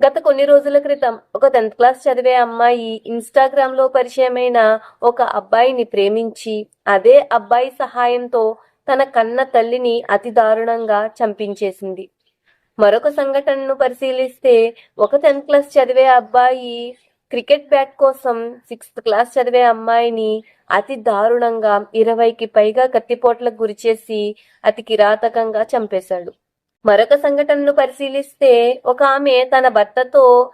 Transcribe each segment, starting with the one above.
గత కొన్ని రోజుల క్రితం ఒక టెన్త్ క్లాస్ చదివే అమ్మాయి ఇన్స్టాగ్రామ్లో పరిచయమైన ఒక అబ్బాయిని ప్రేమించి అదే అబ్బాయి సహాయంతో తన కన్న తల్లిని అతి దారుణంగా చంపించేసింది. మరొక సంఘటనను పరిశీలిస్తే ఒక టెన్త్ క్లాస్ చదివే అబ్బాయి క్రికెట్ బ్యాట్ కోసం సిక్స్త్ క్లాస్ చదివే అమ్మాయిని అతి దారుణంగా ఇరవైకి పైగా కత్తిపోట్లకు గురిచేసి అతి కిరాతకంగా చంపేశాడు. మరొక సంఘటనను పరిశీలిస్తే ఒక ఆమె తన భర్తతో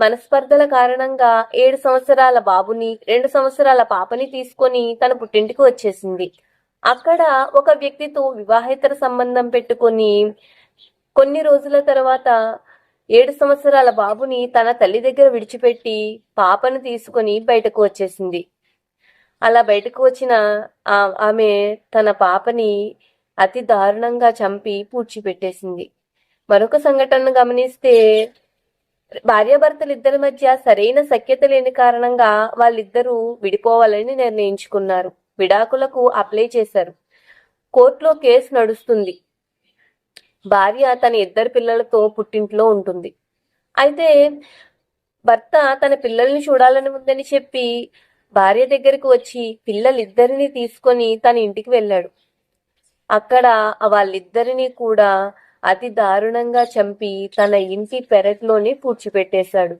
మనస్పర్ధల కారణంగా ఏడు సంవత్సరాల బాబుని రెండు సంవత్సరాల పాపని తీసుకొని తన పుట్టింటికి వచ్చేసింది. అక్కడ ఒక వ్యక్తితో వివాహేతర సంబంధం పెట్టుకొని కొన్ని రోజుల తర్వాత ఏడు సంవత్సరాల బాబుని తన తల్లి దగ్గర విడిచిపెట్టి పాపను తీసుకొని బయటకు వచ్చేసింది. అలా బయటకు వచ్చిన ఆ- ఆమె తన పాపని అతి దారుణంగా చంపి పూడ్చిపెట్టేసింది. మరొక సంఘటనను గమనిస్తే భార్యాభర్తలిద్దరి మధ్య సరైన సఖ్యత లేని కారణంగా వాళ్ళిద్దరూ విడిపోవాలని నిర్ణయించుకున్నారు. విడాకులకు అప్లై చేశారు. కోర్టులో కేసు నడుస్తుంది. భార్య తన ఇద్దరు పిల్లలతో పుట్టింట్లో ఉంటుంది. అయితే భర్త తన పిల్లల్ని చూడాలని ఉందని చెప్పి భార్య దగ్గరికి వచ్చి పిల్లలిద్దరిని తీసుకొని తన ఇంటికి వెళ్ళాడు. అక్కడ వాళ్ళిద్దరిని కూడా అతి దారుణంగా చంపి తన ఇంటి పెరట్లోనే పూడ్చిపెట్టేశాడు.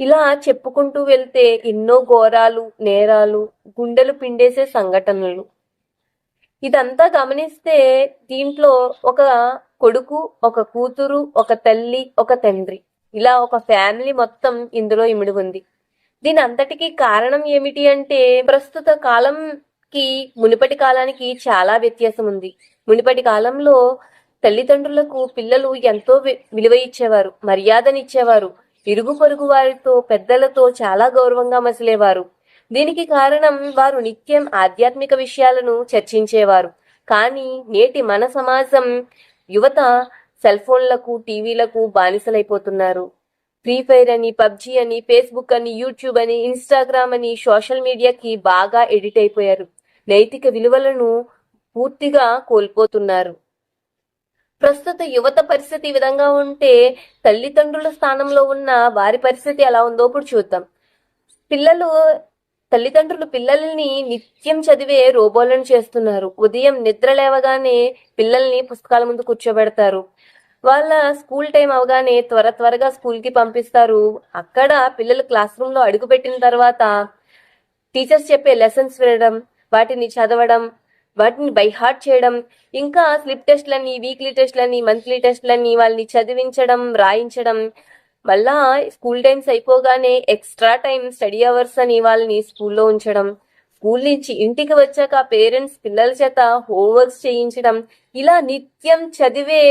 ఇలా చెప్పుకుంటూ వెళ్తే ఎన్నో ఘోరాలు నేరాలు గుండెలు పిండేసే సంఘటనలు. ఇదంతా గమనిస్తే దీంట్లో ఒక కొడుకు ఒక కూతురు ఒక తల్లి ఒక తండ్రి. ఇలా ఒక ఫ్యామిలీ మొత్తం ఇందులో ఇమిడి ఉంది. దీని అంతటికీ కారణం ఏమిటి అంటే ప్రస్తుత కాలం కి మునుపటి కాలానికి చాలా వ్యత్యాసం ఉంది. మునుపటి కాలంలో తల్లిదండ్రులకు పిల్లలు ఎంతో విలువ ఇచ్చేవారు మర్యాదనిచ్చేవారు ఇరుగు పొరుగు వారితో పెద్దలతో చాలా గౌరవంగా మసిలేవారు. దీనికి కారణం వారు నిత్యం ఆధ్యాత్మిక విషయాలను చర్చించేవారు. కానీ నేటి మన సమాజం యువత సెల్ ఫోన్లకు టీవీలకు బానిసలైపోతున్నారు. ఫ్రీ ఫైర్ అని పబ్జి అని ఫేస్బుక్ అని యూట్యూబ్ అని ఇన్స్టాగ్రామ్ అని సోషల్ మీడియాకి బాగా ఎడిట్ అయిపోయారు. నైతిక విలువలను పూర్తిగా కోల్పోతున్నారు. ప్రస్తుత యువత పరిస్థితి ఈ విధంగా ఉంటే తల్లిదండ్రుల స్థానంలో ఉన్న వారి పరిస్థితి ఎలా ఉందో ఇప్పుడు చూద్దాం. పిల్లలు తల్లిదండ్రులు పిల్లల్ని నిత్యం చదివే రోబోలను చేస్తున్నారు. ఉదయం నిద్ర లేవగానే పిల్లల్ని పుస్తకాల ముందు కూర్చోబెడతారు. వాళ్ళ స్కూల్ టైం అవగానే త్వర త్వరగా స్కూల్కి పంపిస్తారు. అక్కడ పిల్లలు క్లాస్ రూమ్లో అడుగుపెట్టిన తర్వాత టీచర్స్ చెప్పే లెసన్స్ వినడం వాటిని చదవడం వాటిని బై హార్ట్ చేయడం ఇంకా స్లిప్ టెస్ట్లని వీక్లీ టెస్ట్లని మంత్లీ టెస్ట్లని వాళ్ళని చదివించడం రాయించడం మళ్ళా స్కూల్ టైమ్స్ అయిపోగానే ఎక్స్ట్రా టైం స్టడీ అవర్స్ అని వాళ్ళని స్కూల్లో ఉంచడం స్కూల్ నుంచి ఇంటికి వచ్చాక పేరెంట్స్ పిల్లల చేత హోంవర్క్స్ చేయించడం ఇలా నిత్యం చదివే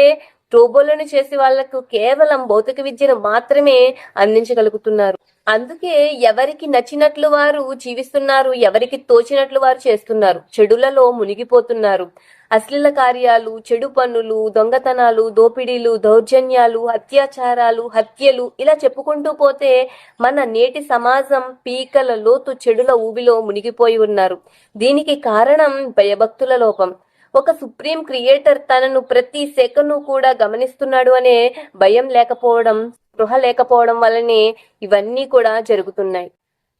రోబోలను చేసి వాళ్ళకు కేవలం భౌతిక విద్యను మాత్రమే అందించగలుగుతున్నారు. అందుకే ఎవరికి నచ్చినట్లు వారు జీవిస్తున్నారు ఎవరికి తోచినట్లు వారు చేస్తున్నారు చెడులలో మునిగిపోతున్నారు. అశ్లీల కార్యాలు చెడు పనులు దొంగతనాలు దోపిడీలు దౌర్జన్యాలు అత్యాచారాలు హత్యలు ఇలా చెప్పుకుంటూ పోతే మన నేటి సమాజం పీకల లోతు చెడుల ఊబిలో మునిగిపోయి ఉన్నారు. దీనికి కారణం భయభక్తుల లోపం. ఒక సుప్రీం క్రియేటర్ తనను ప్రతి సెకను కూడా గమనిస్తున్నాడు అనే భయం లేకపోవడం స్పృహ లేకపోవడం వల్లనే ఇవన్నీ కూడా జరుగుతున్నాయి.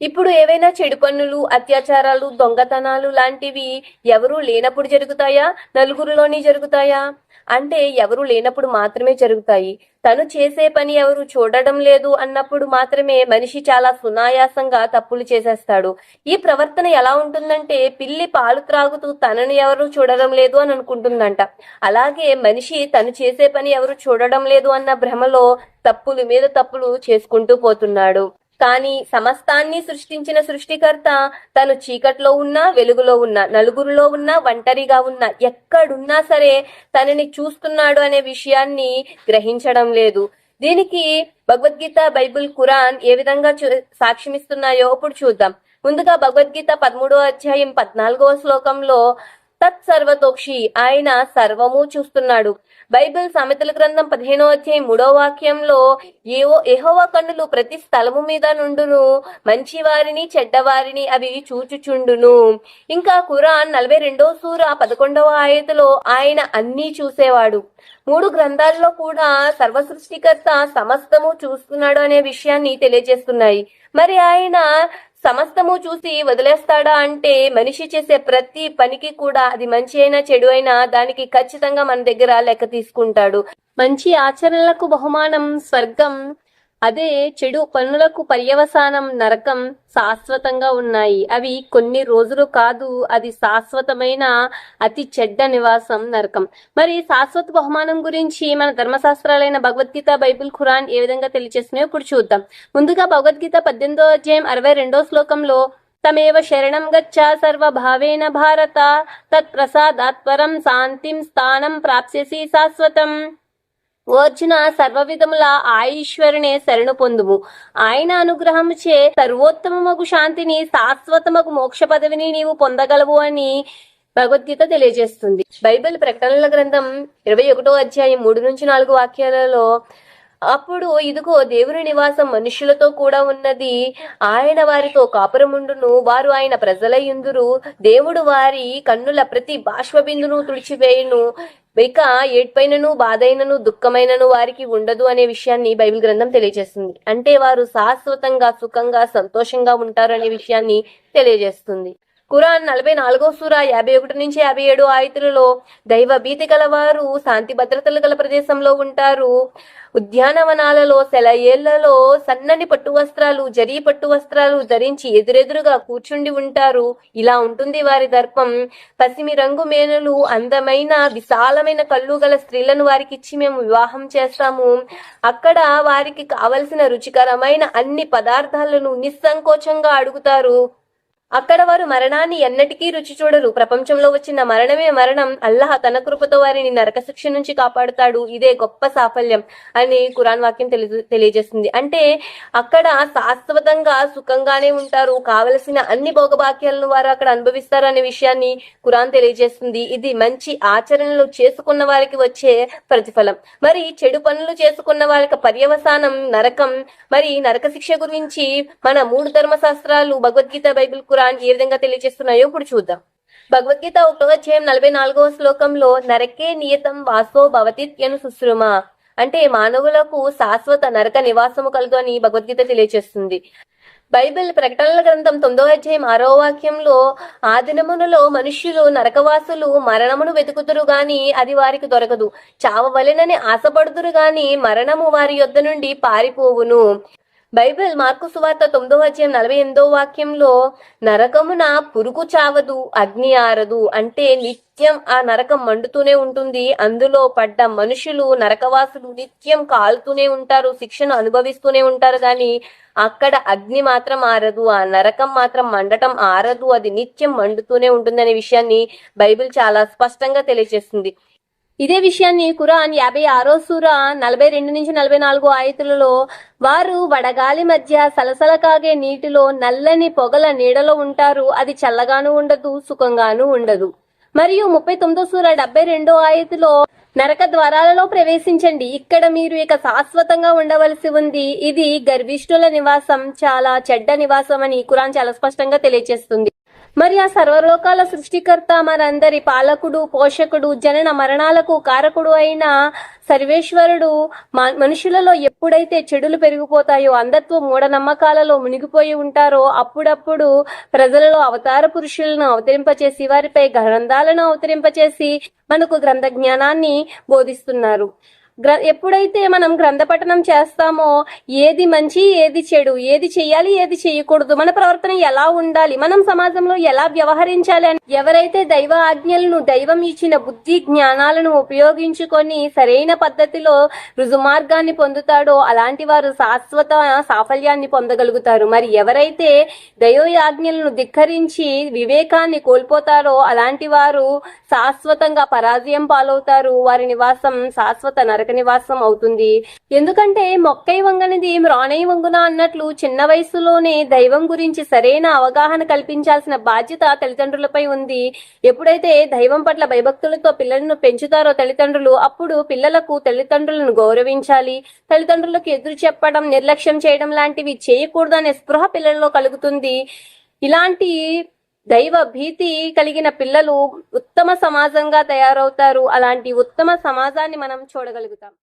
ఇప్పుడు ఏవైనా చెడు పనులు అత్యాచారాలు దొంగతనాలు లాంటివి ఎవరూ లేనప్పుడు జరుగుతాయా? నలుగురిలోని జరుగుతాయా? అంటే ఎవరు లేనప్పుడు మాత్రమే జరుగుతాయి. తను చేసే పని ఎవరు చూడడం లేదు అన్నప్పుడు మాత్రమే మనిషి చాలా సునాయాసంగా తప్పులు చేసేస్తాడు. ఈ ప్రవర్తన ఎలా ఉంటుందంటే పిల్లి పాలు త్రాగుతూ తనను ఎవరు చూడడం లేదు అని అనుకుంటుందంట. అలాగే మనిషి తను చేసే పని ఎవరు చూడడం లేదు అన్న భ్రమలో తప్పులు మీద తప్పులు చేసుకుంటూ పోతున్నాడు. కానీ సమస్తాన్ని సృష్టించిన సృష్టికర్త తను చీకట్లో ఉన్నా వెలుగులో ఉన్నా నలుగురిలో ఉన్నా ఒంటరిగా ఉన్నా ఎక్కడున్నా సరే తనని చూస్తున్నాడు అనే విషయాన్ని గ్రహించడం లేదు. దీనికి భగవద్గీత బైబిల్ ఖురాన్ ఏ విధంగా చూ- సాక్ష్యమిస్తున్నాయో ఇప్పుడు చూద్దాం. ముందుగా భగవద్గీత పదమూడో అధ్యాయం పద్నాలుగో శ్లోకంలో తత్సర్వతోక్షి. ఆయన సర్వము చూస్తున్నాడు. బైబిల్ సామెతల గ్రంథం పదిహేనో అధ్యాయం మూడో వాక్యంలో ఏవో ఎహోవా కన్నులు ప్రతి స్థలము మీద నుండును మంచి వారిని చెడ్డవారిని అవి చూచుచుండును. ఇంకా ఖురాన్ నలభై రెండో సూర పదకొండవ ఆయతలో ఆయన అన్నీ చూసేవాడు. మూడు గ్రంథాల్లో కూడా సర్వ సృష్టికర్త సమస్తము చూస్తున్నాడు అనే విషయాన్ని తెలియజేస్తున్నాయి. మరి ఆయన సమస్తము చూసి వదిలేస్తాడా అంటే మనిషి చేసే ప్రతి పనికి కూడా అది మంచి అయినా చెడు అయినా దానికి ఖచ్చితంగా మన దగ్గర లెక్క తీసుకుంటాడు. మంచి ఆచరణలకు బహుమానం స్వర్గం అదే చెడు పనులకు పర్యవసానం నరకం శాశ్వతంగా ఉన్నాయి. అవి కొన్ని రోజులు కాదు అది శాశ్వతమైన అతి చెడ్డ నివాసం నరకం. మరి శాశ్వత బహుమానం గురించి మన ధర్మశాస్త్రాలైన భగవద్గీత బైబిల్ ఖురాన్ ఏ విధంగా తెలియజేస్తున్నాయో ఇప్పుడు చూద్దాం. ముందుగా భగవద్గీత పద్దెనిమిదో అధ్యాయం అరవై రెండో శ్లోకంలో తమేవ శరణం గచ్చ సర్వభావేన భారత తత్ప్రసాదాత్పరం శాంతిం స్థానం ప్రాప్స్యసి శాశ్వతం. అర్జున సర్వవిధముల ఆయుశ్వరునే శరణు పొందుము. ఆయన అనుగ్రహం చే సర్వోత్తమకు శాంతిని శాశ్వతమకు మోక్ష పదవిని నీవు పొందగలవు అని భగవద్గీత తెలియజేస్తుంది. బైబిల్ ప్రకటనల గ్రంథం ఇరవై ఒకటో అధ్యాయం మూడు నుంచి నాలుగు వాక్యాలలో అప్పుడు ఇదిగో దేవుని నివాసం మనుషులతో కూడా ఉన్నది. ఆయన వారితో కాపురముండును వారు ఆయన ప్రజలయ్యుందురు. దేవుడు వారి కన్నుల ప్రతి బాష్పబిందును తుడిచివేయును. ఇక ఏడ్పైనను బాధైనను దుఃఖమైనను వారికి ఉండదు అనే విషయాన్ని బైబిల్ గ్రంథం తెలియజేస్తుంది. అంటే వారు శాశ్వతంగా సుఖంగా సంతోషంగా ఉంటారు అనే విషయాన్ని తెలియజేస్తుంది. ఖురాన్ నలభై నాలుగో సూర యాభై ఒకటి నుంచి యాభై ఏడు ఆయుతులలో దైవ భీతి గలవారు శాంతి భద్రతలు గల ప్రదేశంలో ఉంటారు. ఉద్యానవనాలలో సెలయేళ్ళలో సన్నని పట్టు వస్త్రాలు జరీ పట్టు వస్త్రాలు ధరించి ఎదురెదురుగా కూర్చుండి ఉంటారు. ఇలా ఉంటుంది వారి దర్పం. పసిమి రంగు మేనలు అందమైన విశాలమైన కళ్ళు గల స్త్రీలను వారికి ఇచ్చి మేము వివాహం చేస్తాము. అక్కడ వారికి కావలసిన రుచికరమైన అన్ని పదార్థాలను నిస్సంకోచంగా అడుగుతారు. అక్కడ వారు మరణాన్ని ఎన్నటికీ రుచి చూడరు. ప్రపంచంలో వచ్చిన మరణమే మరణం. అల్లహ తన కృపతో వారిని నరక శిక్ష నుంచి కాపాడుతాడు. ఇదే గొప్ప సాఫల్యం అని కురాన్ వాక్యం తెలియ తెలియజేస్తుంది. అంటే అక్కడ శాశ్వతంగా సుఖంగానే ఉంటారు. కావలసిన అన్ని భోగభాగ్యాలను వారు అక్కడ అనుభవిస్తారు అనే విషయాన్ని కురాన్ తెలియజేస్తుంది. ఇది మంచి ఆచరణలు చేసుకున్న వారికి వచ్చే ప్రతిఫలం. మరి చెడు పనులు చేసుకున్న వారికి పర్యవసానం నరకం. మరి నరక శిక్ష గురించి మన మూడు ధర్మశాస్త్రాలు భగవద్గీత బైబిల్ ఖురాన్ ఏ విధంగా తెలియజేస్తున్నాయో ఇప్పుడు చూద్దాం. భగవద్గీత ఒకటో నలభై నాలుగవ శ్లోకంలో నరకే నియతం వాసో భవతిత్యను సుశ్రుమ. అంటే మానవులకు శాశ్వత నరక నివాసము కలదు అని భగవద్గీత తెలియజేస్తుంది. బైబిల్ ప్రకటనల గ్రంథం తొమ్మిదో అధ్యాయం ఆరో వాక్యంలో ఆ దినములలో మనుష్యులు నరకవాసులు మరణమును వెతుకుతురు గాని అది వారికి దొరకదు. చావవలెనని ఆశపడుతురు గాని మరణము వారి యొద్ద నుండి పారిపోవును. బైబిల్ మార్కు సువార్త తొమ్మిదో అధ్యాయం నలభై ఎనిమిదో వాక్యంలో నరకమున పురుగు చావదు అగ్ని ఆరదు అంటే నిత్యం ఆ నరకం మండుతూనే ఉంటుంది. అందులో పడ్డ మనుషులు నరకవాసులు నిత్యం కాలుతూనే ఉంటారు శిక్షను అనుభవిస్తూనే ఉంటారు. కానీ అక్కడ అగ్ని మాత్రం ఆరదు ఆ నరకం మాత్రం మండటం ఆరదు అది నిత్యం మండుతూనే ఉంటుందనే విషయాన్ని బైబిల్ చాలా స్పష్టంగా తెలియజేస్తుంది. ఇదే విషయాన్ని ఖురాన్ యాభై ఆరో సూర నలభై రెండు నుంచి నలభై నాలుగు ఆయతులలో వారు వడగాలి మధ్య సలసల కాగే నీటిలో నల్లని పొగల నీడలో ఉంటారు. అది చల్లగాను ఉండదు సుఖంగాను ఉండదు. మరియు ముప్పై తొమ్మిదో సూర డెబ్బై రెండో ఆయతులో నరక ద్వారాలలో ప్రవేశించండి. ఇక్కడ మీరు ఇక శాశ్వతంగా ఉండవలసి ఉంది. ఇది గర్విష్ఠుల నివాసం చాలా చెడ్డ నివాసం అని ఖురాన్ చాలా స్పష్టంగా తెలియజేస్తుంది మరి ఆ సర్వలోకాల సృష్టికర్త మనందరి పాలకుడు పోషకుడు జనన మరణాలకు కారకుడు అయిన సర్వేశ్వరుడు మ- మనుషులలో ఎప్పుడైతే చెడులు పెరిగిపోతాయో అంధత్వ మూఢనమ్మకాలలో మునిగిపోయి ఉంటారో అప్పుడప్పుడు ప్రజలలో అవతార పురుషులను అవతరింపచేసి వారిపై గ్రంథాలను అవతరింపచేసి మనకు గ్రంథ జ్ఞానాన్ని బోధిస్తున్నారు. ఎప్పుడైతే మనం గ్రంథపఠనం చేస్తామో ఏది మంచి ఏది చెడు ఏది చెయ్యాలి ఏది చేయకూడదు మన ప్రవర్తన ఎలా ఉండాలి మనం సమాజంలో ఎలా వ్యవహరించాలి అని ఎవరైతే దైవ ఆజ్ఞలను దైవం ఇచ్చిన బుద్ధి జ్ఞానాలను ఉపయోగించుకొని సరైన పద్ధతిలో రుజుమార్గాన్ని పొందుతాడో అలాంటి వారు శాశ్వత సాఫల్యాన్ని పొందగలుగుతారు. మరి ఎవరైతే దైవ ఆజ్ఞలను ధిక్కరించి వివేకాన్ని కోల్పోతారో అలాంటి వారు శాశ్వతంగా పరాజయం పాలవుతారు. వారి నివాసం శాశ్వత నరక నరక నివాసం అవుతుంది. ఎందుకంటే మొక్కై వంగనిది మ్రాణై వంగున అన్నట్లు చిన్న వయసులోనే దైవం గురించి సరైన అవగాహన కల్పించాల్సిన బాధ్యత తల్లిదండ్రులపై ఉంది. ఎప్పుడైతే దైవం పట్ల భయభక్తులతో పిల్లలను పెంచుతారో తల్లిదండ్రులు అప్పుడు పిల్లలకు తల్లిదండ్రులను గౌరవించాలి. తల్లిదండ్రులకు ఎదురు చెప్పడం నిర్లక్ష్యం చేయడం లాంటివి చేయకూడదనే స్పృహ పిల్లల్లో కలుగుతుంది. ఇలాంటి దైవ భీతి కలిగిన పిల్లలు ఉత్తమ సమాజంగా తయారవుతారు. అలాంటి ఉత్తమ సమాజాన్ని మనం చూడగలుగుతాం.